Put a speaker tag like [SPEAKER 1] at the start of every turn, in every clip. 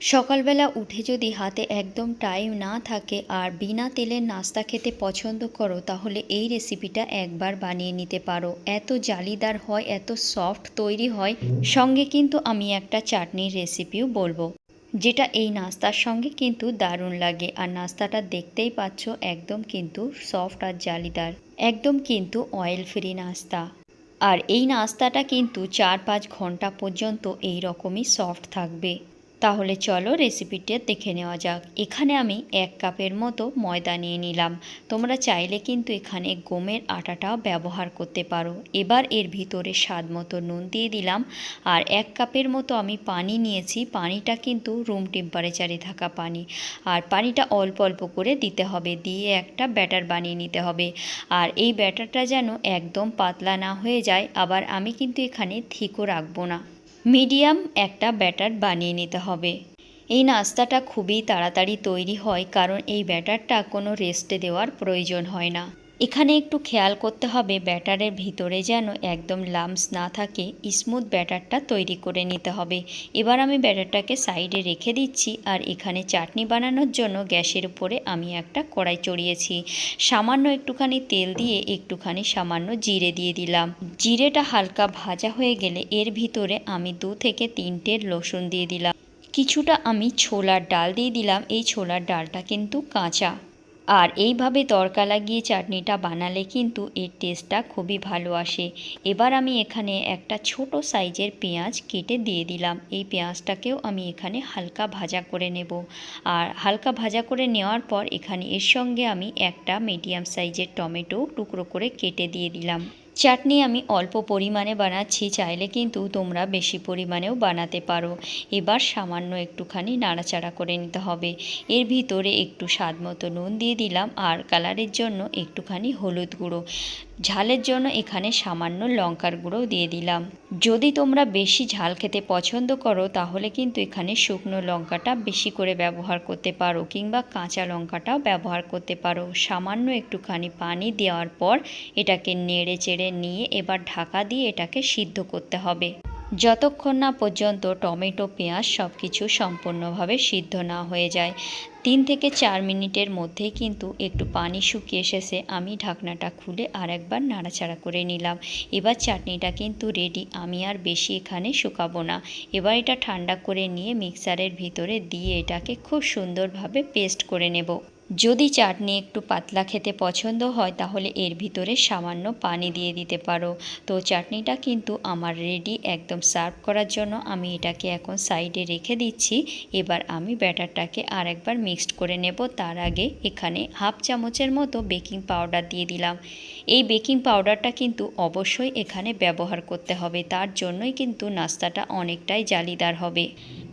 [SPEAKER 1] সকালবেলা উঠে যদি হাতে একদম টাইম না থাকে আর বিনা তেলের নাস্তা খেতে পছন্দ করো, তাহলে এই রেসিপিটা একবার বানিয়ে নিতে পারো। এত জালিদার হয়, এত সফট তৈরি হয়, সঙ্গে কিন্তু আমি একটা চাটনির রেসিপিও বলব। যেটা এই নাস্তার সঙ্গে কিন্তু দারুণ লাগে আর নাস্তাটা দেখতেই পাচ্ছ একদম কিন্তু সফট আর জালিদার, একদম কিন্তু অয়েল ফ্রি নাস্তা। আর এই নাস্তাটা কিন্তু চার পাঁচ ঘণ্টা পর্যন্ত এই রকমই সফট থাকবে। তাহলে চলো রেসিপিটা দেখে নেওয়া যাক। এখানে আমি এক কাপের মতো ময়দা নিয়ে নিলাম। তোমরা চাইলে কিন্তু এখানে গমের আটাটাও ব্যবহার করতে পারো। এবার এর ভিতরে স্বাদ মতো নুন দিয়ে দিলাম। আর এক কাপের মতো আমি পানি নিয়েছি। পানিটা কিন্তু রুম টেম্পারেচারে থাকা পানি। আর পানিটা অল্প অল্প করে দিতে হবে। দিয়ে একটা ব্যাটার বানিয়ে নিতে হবে। আর এই ব্যাটারটা যেন একদম পাতলা না হয়ে যায়। আবার আমি কিন্তু এখানে থিকও রাখব না। মিডিয়াম একটা ব্যাটার বানিয়ে নিতে হবে। এই নাস্তাটা খুবই তাড়াতাড়ি তৈরি হয়, কারণ এই ব্যাটারটা কোনো রেস্টে দেওয়ার প্রয়োজন হয় না। এখানে একটু খেয়াল করতে হবে ব্যাটারের ভিতরে যেন একদম লামস না থাকে। স্মুথ ব্যাটারটা তৈরি করে নিতে হবে। এবার আমি ব্যাটারটাকে সাইডে রেখে দিচ্ছি আর এখানে চাটনি বানানোর জন্য গ্যাসের উপরে আমি একটা কড়াই চড়িয়েছি। সামান্য একটুখানি তেল দিয়ে একটুখানি সামান্য জিরে দিয়ে দিলাম। জিরেটা হালকা ভাজা হয়ে গেলে এর ভিতরে আমি দু থেকে তিনটে রসুন দিয়ে দিলাম। কিছুটা আমি ছোলার ডাল দিয়ে দিলাম। এই ছোলার ডালটা কিন্তু কাঁচা। আর এইভাবে তরকা লাগিয়ে চাটনিটা বানালে কিন্তু এর টেস্টটা খুবই ভালো আসে। এবার আমি এখানে একটা ছোট সাইজের পেঁয়াজ কেটে দিয়ে দিলাম। এই পেঁয়াজটাকেও আমি এখানে হালকা ভাজা করে নেব। আর হালকা ভাজা করে নেওয়ার পর এখানে এর সঙ্গে আমি একটা মিডিয়াম সাইজের টমেটো টুকরো করে কেটে দিয়ে দিলাম। চাটনি আমি অল্প পরিমাণে বানাচ্ছি, চাইলে কিন্তু তোমরা বেশি পরিমাণেও বানাতে পারো। এবার সামান্য একটুখানি নাড়াচাড়া করে নিতে হবে। এর ভিতরে একটু স্বাদ মতো নুন দিয়ে দিলাম, আর কালারের জন্য একটুখানি হলুদ গুঁড়ো। ঝালের জন্য এখানে সামান্য লঙ্কার গুঁড়ো দিয়ে দিলাম। যদি তোমরা বেশি ঝাল খেতে পছন্দ করো, তাহলে কিন্তু এখানে শুকনো লঙ্কাটা বেশি করে ব্যবহার করতে পারো কিংবা কাঁচা লঙ্কাটাও ব্যবহার করতে পারো। সামান্য একটুখানি পানি দেওয়ার পর এটাকে নেড়ে চেড়ে নিয়ে এবার ঢাকা দিয়ে এটাকে সিদ্ধ করতে হবে। যতক্ষণ না পর্যন্ত টমেটো, পেঁয়াজ সব কিছু সম্পূর্ণভাবে সিদ্ধ না হয়ে যায়, তিন থেকে চার মিনিটের মধ্যেই কিন্তু একটু পানি শুকিয়ে এসেছে। আমি ঢাকনাটা খুলে আর একবার নাড়াচাড়া করে নিলাম। এবার চাটনিটা কিন্তু রেডি আমি আর বেশি এখানে শুকাবো না। এবার এটা ঠান্ডা করে নিয়ে মিক্সারের ভিতরে দিয়ে এটাকে খুব সুন্দরভাবে পেস্ট করে নেব। যদি চাটনি একটু পাতলা খেতে পছন্দ হয়, তাহলে এর ভিতরে সামান্য পানি দিয়ে দিতে পারো। তো চাটনিটা কিন্তু আমার রেডি একদম সার্ভ করার জন্য আমি এটাকে এখন সাইডে রেখে দিচ্ছি। এবার আমি ব্যাটারটাকে আর একবার মিক্সড করে নেব। তার আগে এখানে হাফ চামচের মতো বেকিং পাউডার দিয়ে দিলাম। এই বেকিং পাউডারটা কিন্তু অবশ্যই এখানে ব্যবহার করতে হবে। তার জন্যই কিন্তু নাস্তাটা অনেকটাই জালিদার হবে।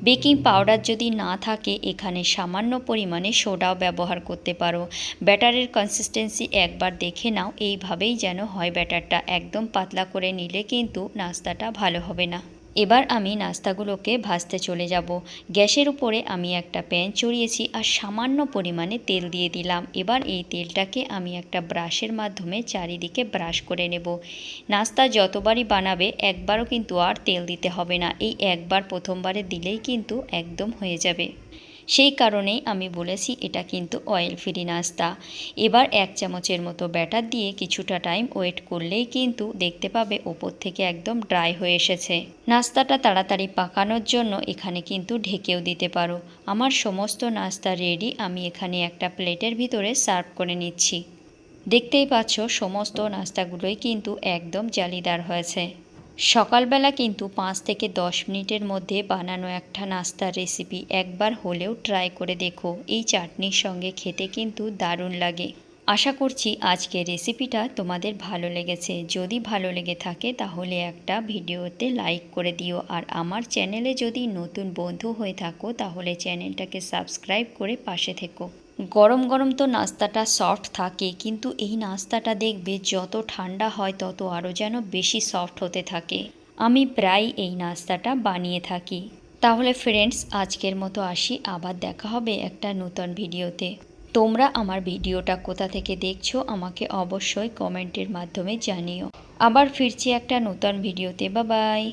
[SPEAKER 1] বেকিং পাউডার যদি না থাকে, এখানে সামান্য পরিমাণে সোডাও ব্যবহার করতে পারো। ব্যাটারের কনসিস্টেন্সি একবার দেখে নাও, এইভাবেই যেন হয় ব্যাটারটা। একদম পাতলা করে নিলে কিন্তু নাস্তাটা ভালো হবে না। এবার আমি নাস্তাগুলোকে ভাজতে চলে যাব। গ্যাসের উপরে আমি একটা প্যান চড়িয়েছি আর সামান্য পরিমাণে তেল দিয়ে দিলাম। এবার এই তেলটাকে আমি একটা ব্রাশের মাধ্যমে চারিদিকে ব্রাশ করে নেব। নাস্তা যতবারই বানাবে, একবারও কিন্তু আর তেল দিতে হবে না। এই একবার প্রথমবারে দিলেই কিন্তু একদম হয়ে যাবে। সেই কারণেই আমি বলেছি, এটা কিন্তু অয়েল ফ্রি নাস্তা। এবার এক চামচের মতো ব্যাটার দিয়ে কিছুটা টাইম ওয়েট করলেই কিন্তু দেখতে পাবে ওপর থেকে একদম ড্রাই হয়ে এসেছে। নাস্তাটা তাড়াতাড়ি পাকানোর জন্য এখানে কিন্তু ঢেকেও দিতে পারো। আমার সমস্ত নাস্তা রেডি আমি এখানে একটা প্লেটের ভিতরে সার্ভ করে নিচ্ছি। দেখতেই পাচ্ছ, সমস্ত নাস্তাগুলোই কিন্তু একদম জালিদার হয়েছে। সকালবেলা কিন্তু পাঁচ থেকে দশ মিনিটের মধ্যে বানানো একটা নাস্তার রেসিপি একবার হলেও ট্রাই করে দেখো। এই চাটনির সঙ্গে খেতে কিন্তু দারুণ লাগে। আশা করছি আজকে রেসিপিটা তোমাদের ভালো লেগেছে। যদি ভালো লেগে থাকে তাহলে একটা ভিডিওতে লাইক করে দিও। আর আমার চ্যানেলে যদি নতুন বন্ধু হয়ে থাকো তাহলে চ্যানেলটাকে সাবস্ক্রাইব করে পাশে থেকো। গরম গরম তো নাস্তাটা সফট থাকে, কিন্তু এই নাস্তাটা দেখবে যত ঠান্ডা হয় তত আরও যেন বেশি সফট হতে থাকে। আমি প্রায় এই নাস্তাটা বানিয়ে থাকি। তাহলে ফ্রেন্ডস আজকের মতো আসি। আবার দেখা হবে একটা নতুন ভিডিওতে। তোমরা আমার ভিডিওটা কোথা থেকে দেখছ আমাকে অবশ্যই কমেন্টের মাধ্যমে জানিও। আবার ফিরছি একটা নতুন ভিডিওতে। বা বাই